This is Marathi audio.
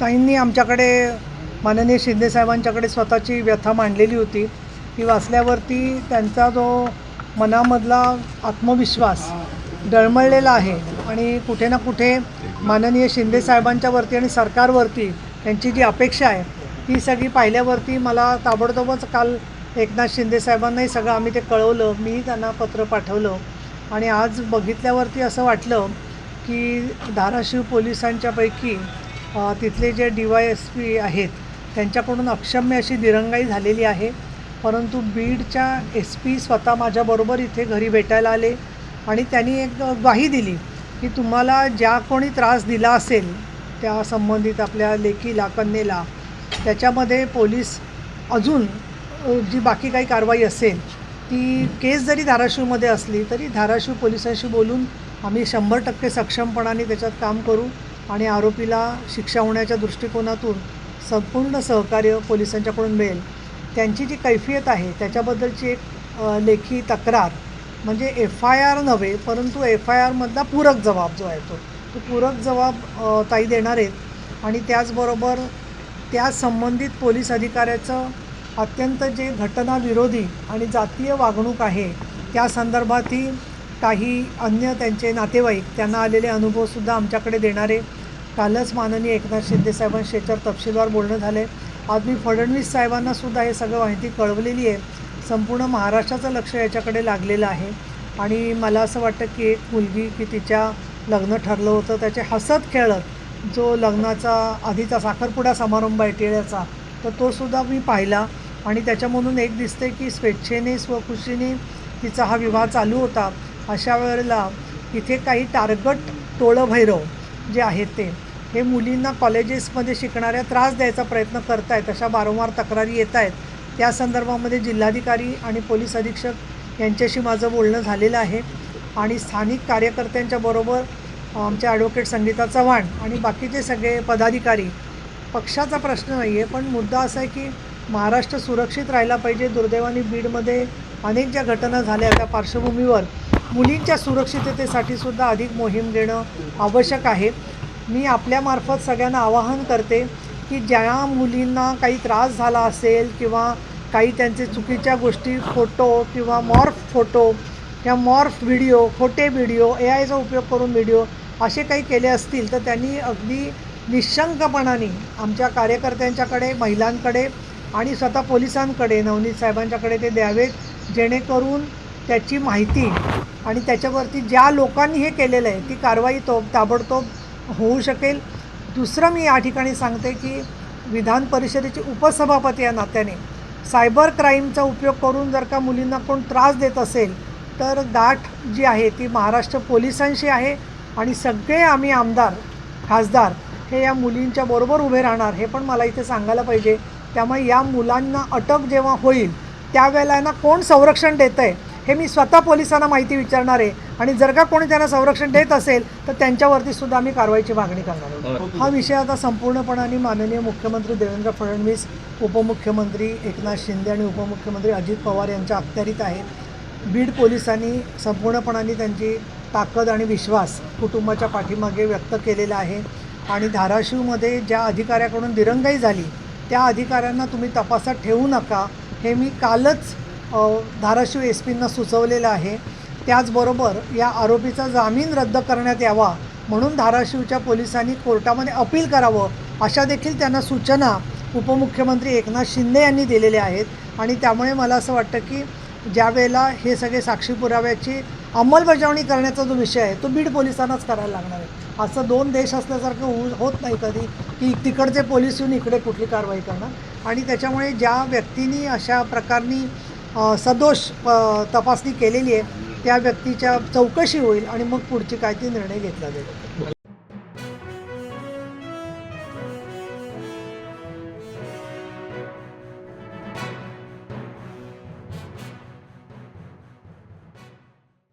काहींनी आमच्याकडे माननीय शिंदेसाहेबांच्याकडे स्वतःची व्यथा मांडलेली होती. ती वाचल्यावरती त्यांचा जो मनामधला आत्मविश्वास डळमळलेला आहे आणि कुठे ना कुठे माननीय शिंदेसाहेबांच्यावरती आणि सरकारवरती त्यांची जी अपेक्षा आहे ती सगळी पाहिल्यावरती मला ताबडतोबच काल एकनाथ शिंदेसाहेबांनाही सगळं आम्ही ते कळवलं मीही त्यांना पत्र पाठवलं आणि आज बघितल्यावरती असं वाटलं की धाराशिव पोलिसांच्यापैकी तिथले जे डी वाय एस पी आहेत त्यांच्याकडून अक्षम्य अशी दिरंगाई झालेली आहे. परंतु बीडच्या एस पी स्वतः माझ्याबरोबर इथे घरी भेटायला आले आणि त्यांनी एक ग्वाही दिली की तुम्हाला ज्या कोणी त्रास दिला असेल त्या संबंधित आपल्या लेखीला कन्येला त्याच्यामध्ये पोलीस अजून जी बाकी काही कारवाई असेल ती केस जरी धाराशिवमध्ये असली तरी धाराशिव पोलिसांशी बोलून आम्ही शंभर टक्के सक्षमपणाने त्याच्यात काम करू आणि आरोपीला शिक्षा होण्याच्या दृष्टिकोनातून संपूर्ण सहकार्य पोलिसांच्याकडून मिळेल. त्यांची जी कैफियत आहे त्याच्याबद्दलची एक लेखी तक्रार म्हणजे एफ आय आर नव्हे परंतु एफ आय आरमधला पूरक जबाब जो आहे तो. तो पूरक जबाब ताई देणार आहेत. आणि त्याचबरोबर त्या संबंधित पोलीस अधिकाऱ्याचं अत्यंत जे घटनाविरोधी आणि जातीय वागणूक आहे त्या संदर्भातही काही अन्य त्यांचे नातेवाईक त्यांना आलेले अनुभवसुद्धा आमच्याकडे देणारे कालच माननीय एकनाथ शिंदे याच्यावर तपशीलवार बोलणं झाले आज मी फडणवीस साहेबांनासुद्धा हे सगळं माहिती कळवलेली आहे. संपूर्ण महाराष्ट्राचं लक्ष याच्याकडे लागलेलं आहे. आणि मला असं वाटतं की एक मुलगी की तिच्या लग्न ठरलं होतं त्याचे हसत खेळत जो लग्नाचा आधीचा साखरपुडा समारंभ आहे टिळ्याचा तर तोसुद्धा मी पाहिला. आणि त्याच्यामधून एक दिसते की स्वेच्छेने स्वखुशीने तिचा हा विवाह चालू होता. अशा वेळेला इथे काही टार्गट टोळभैरव जे आहेत ते हे मुलींना कॉलेजेसमध्ये शिकणाऱ्या त्रास द्यायचा प्रयत्न करत आहेत अशा वारंवार तक्रारी येत आहेत त्या संदर्भामध्ये जिल्हाधिकारी आणि पोलीस अधीक्षक यांच्याशी माझं बोलणं झालेलं आहे. आणि स्थानिक कार्यकर्त्यांच्या बरोबर आमच्या ॲडव्होकेट संगीता चव्हाण आणि बाकीचे सगळे पदाधिकारी पक्षाचा प्रश्न नाही आहे पण मुद्दा असा आहे की महाराष्ट्र सुरक्षित राहिला पाहिजे. दुर्दैवाने बीडमध्ये अनेक ज्या घटना झाल्या त्या पार्श्वभूमीवर मुलींच्या सुरक्षिततेसाठी सुद्धा अधिक मोहीम घेणं आवश्यक आहे. मी आपल्यामार्फत सगळ्यांना आवाहन करते की ज्या मुलींना काही त्रास झाला असेल किंवा काही त्यांचे चुकीच्या गोष्टी फोटो किंवा मॉर्फ फोटो किंवा मॉर्फ व्हिडिओ खोटे व्हिडिओ ए आयचा उपयोग करून व्हिडिओ असे काही केले असतील तर त्यांनी अगदी निशंकपणाने आमच्या कार्यकर्त्यांच्याकडे महिलांकडे आणि स्वतः पोलिसांकडे नवनीत साहेबांच्याकडे ते द्यावेत जेणेकरून त्याची माहिती आणि त्याच्यावरती ज्या लोकांनी हे केलेलं आहे ती कारवाई तो ताबडतोब होऊ शकेल. दुसरं मी या ठिकाणी सांगते की विधान परिषदेचे उपसभापती या नात्याने सायबर क्राईमचा उपयोग करून जर का मुलींना कोण त्रास देत असेल तर दाट जी आहे ती महाराष्ट्र पोलिसांशी आहे आणि सगळे आम्ही आमदार खासदार हे या मुलींच्या बरोबर उभे राहणार हे पण मला इथे सांगायला पाहिजे. त्यामुळे या मुलांना अटक जेव्हा होईल त्यावेळेला ना कोण संरक्षण देतं आहे हे मी स्वतः पोलिसांना माहिती विचारणार आहे. आणि जर का कोणी त्यांना संरक्षण देत असेल तर त्यांच्यावरती सुद्धा आम्ही कारवाईची मागणी करणार आहोत हा विषय आता संपूर्णपणाने माननीय मुख्यमंत्री देवेंद्र फडणवीस उपमुख्यमंत्री एकनाथ शिंदे आणि उपमुख्यमंत्री अजित पवार यांच्या अखत्यारीत आहे बीड पोलिसांनी संपूर्णपणाने त्यांची ताकद आणि विश्वास कुटुंबाच्या पाठीमागे व्यक्त केलेला आहे. आणि धाराशिवमध्ये ज्या अधिकाऱ्याकडून दिरंगाई झाली त्या अधिकाऱ्यांना तुम्ही तपासात ठेवू नका. हे मी कालच धाराशिव एस पींना सुचवलेलं आहे. त्याचबरोबर या आरोपीचा जामीन रद्द करण्यात यावा म्हणून धाराशिवच्या पोलिसांनी कोर्टामध्ये अपील करावं अशा देखील त्यांना सूचना उपमुख्यमंत्री एकनाथ शिंदे यांनी दिलेल्या आहेत. आणि त्यामुळे मला असं वाटतं की ज्या वेळेला हे सगळे साक्षी पुराव्याची अंमलबजावणी करण्याचा जो विषय आहे तो बीड पोलिसांनाच करायला लागणार आहे. असं दोन देश असल्यासारखं होऊ होत नाही कधी की तिकडचे पोलीस येऊन इकडे कुठली कारवाई करणार. आणि त्याच्यामुळे ज्या व्यक्तींनी अशा प्रकारनी सदोष तपासणी केलेली आहे त्या व्यक्तीच्या चौकशी होईल आणि मग पुढची काय ती निर्णय घेतला जाईल.